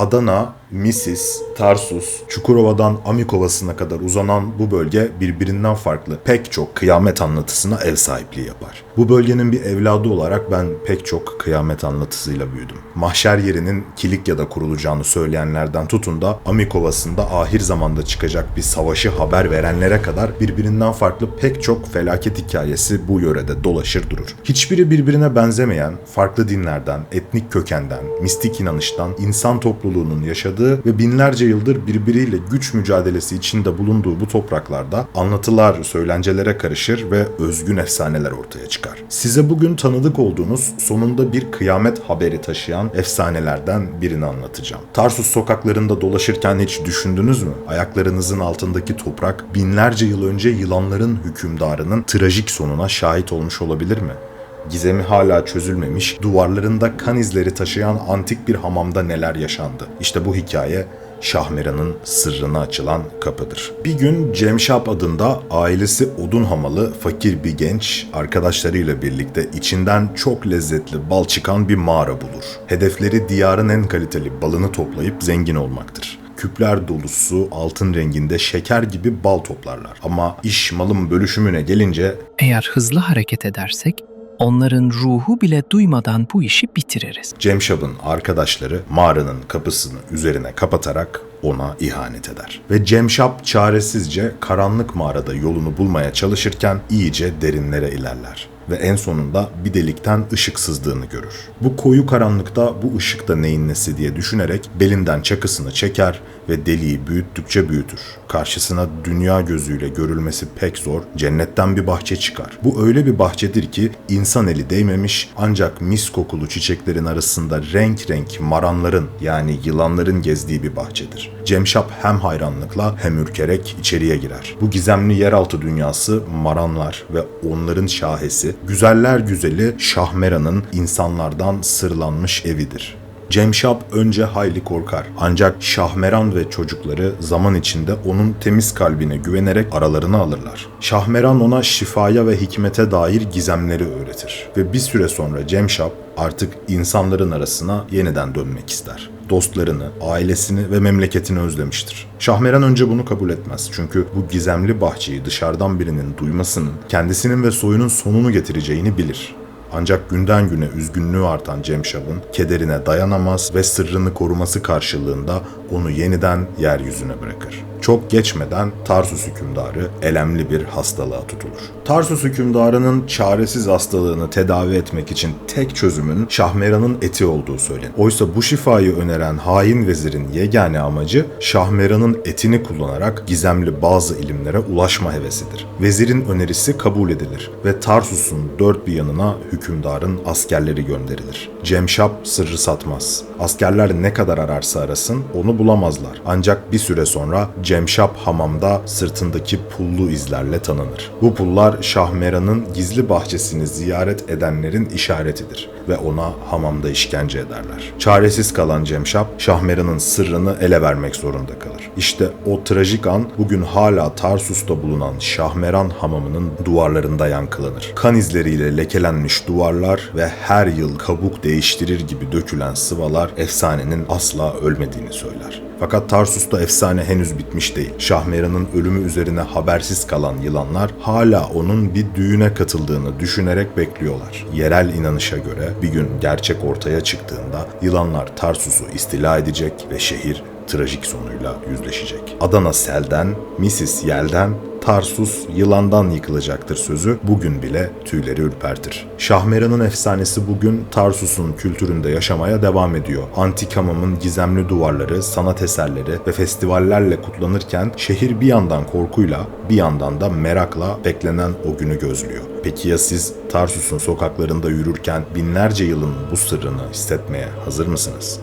Adana, Misis, Tarsus, Çukurova'dan Amikovası'na kadar uzanan bu bölge birbirinden farklı pek çok kıyamet anlatısına ev sahipliği yapar. Bu bölgenin bir evladı olarak ben pek çok kıyamet anlatısıyla büyüdüm. Mahşer yerinin Kilikya'da kurulacağını söyleyenlerden tutun da Amikovası'nda ahir zamanda çıkacak bir savaşı haber verenlere kadar birbirinden farklı pek çok felaket hikayesi bu yörede dolaşır durur. Hiçbiri birbirine benzemeyen, farklı dinlerden, etnik kökenden, mistik inanıştan, insan topluluğunun yaşadığı ve binlerce yıldır birbiriyle güç mücadelesi içinde bulunduğu bu topraklarda anlatılar söylencelere karışır ve özgün efsaneler ortaya çıkar. Size bugün tanıdık olduğunuz sonunda bir kıyamet haberi taşıyan efsanelerden birini anlatacağım. Tarsus sokaklarında dolaşırken hiç düşündünüz mü? Ayaklarınızın altındaki toprak binlerce yıl önce yılanların hükümdarının trajik sonuna şahit olmuş olabilir mi? Gizemi hala çözülmemiş, duvarlarında kan izleri taşıyan antik bir hamamda neler yaşandı? İşte bu hikaye Şahmeran'ın sırrına açılan kapıdır. Bir gün Cemşap adında ailesi odun hamalı fakir bir genç arkadaşlarıyla birlikte içinden çok lezzetli bal çıkan bir mağara bulur. Hedefleri diyarın en kaliteli balını toplayıp zengin olmaktır küpler dolusu altın renginde şeker gibi bal toplarlar. Ama iş malın bölüşümüne gelince Eğer hızlı hareket edersek onların ruhu bile duymadan bu işi bitiririz. Cemşap'ın arkadaşları mağaranın kapısını üzerine kapatarak ona ihanet eder. Ve Cemşap çaresizce karanlık mağarada yolunu bulmaya çalışırken iyice derinlere ilerler ve en sonunda bir delikten ışık sızdığını görür. Bu koyu karanlıkta bu ışık da neyin nesi diye düşünerek belinden çakısını çeker ve deliği büyüttükçe büyütür. Karşısına dünya gözüyle görülmesi pek zor, cennetten bir bahçe çıkar. Bu öyle bir bahçedir ki insan eli değmemiş ancak mis kokulu çiçeklerin arasında renk renk maranların yani yılanların gezdiği bir bahçedir. Cemşap hem hayranlıkla hem ürkerek içeriye girer. Bu gizemli yeraltı dünyası maranlar ve onların şahesi, güzeller güzeli Şahmeran'ın insanlardan sırlanmış evidir. Cemşap önce hayli korkar. Ancak Şahmeran ve çocukları zaman içinde onun temiz kalbine güvenerek aralarına alırlar. Şahmeran ona şifaya ve hikmete dair gizemleri öğretir. Ve bir süre sonra Cemşap artık insanların arasına yeniden dönmek ister. Dostlarını, ailesini ve memleketini özlemiştir. Şahmeran önce bunu kabul etmez. Çünkü bu gizemli bahçeyi dışarıdan birinin duymasının kendisinin ve soyunun sonunu getireceğini bilir. Ancak günden güne üzgünlüğü artan Cemşap'ın kederine dayanamaz ve sırrını koruması karşılığında onu yeniden yeryüzüne bırakır. Çok geçmeden Tarsus hükümdarı elemli bir hastalığa tutulur. Tarsus hükümdarının çaresiz hastalığını tedavi etmek için tek çözümün Şahmeran'ın eti olduğu söylenir. Oysa bu şifayı öneren hain vezirin yegane amacı Şahmeran'ın etini kullanarak gizemli bazı ilimlere ulaşma hevesidir. Vezirin önerisi kabul edilir ve Tarsus'un dört bir yanına hükümdarın askerleri gönderilir. Cemşap sırrı satmaz. Askerler ne kadar ararsa arasın onu bulamazlar. Ancak bir süre sonra Cemşap hamamda sırtındaki pullu izlerle tanınır. Bu pullar Şahmeran'ın gizli bahçesini ziyaret edenlerin işaretidir ve ona hamamda işkence ederler. Çaresiz kalan Cemşap, Şahmeran'ın sırrını ele vermek zorunda kalır. İşte o trajik an bugün hala Tarsus'ta bulunan Şahmeran hamamının duvarlarında yankılanır. Kan izleriyle lekelenmiş duvarlar ve her yıl kabuk değiştirir gibi dökülen sıvalar efsanenin asla ölmediğini söyler. Fakat Tarsus'ta efsane henüz bitmiş değil. Şahmeran'ın ölümü üzerine habersiz kalan yılanlar hala onun bir düğüne katıldığını düşünerek bekliyorlar. Yerel inanışa göre bir gün gerçek ortaya çıktığında yılanlar Tarsus'u istila edecek ve şehir trajik sonuyla yüzleşecek. Adana selden, Misis yelden, Tarsus yılandan yıkılacaktır sözü bugün bile tüyleri ürpertir. Şahmeran'ın efsanesi bugün Tarsus'un kültüründe yaşamaya devam ediyor. Antik hamamın gizemli duvarları, sanat eserleri ve festivallerle kutlanırken şehir bir yandan korkuyla bir yandan da merakla beklenen o günü gözlüyor. Peki ya siz Tarsus'un sokaklarında yürürken binlerce yılın bu sırrını hissetmeye hazır mısınız?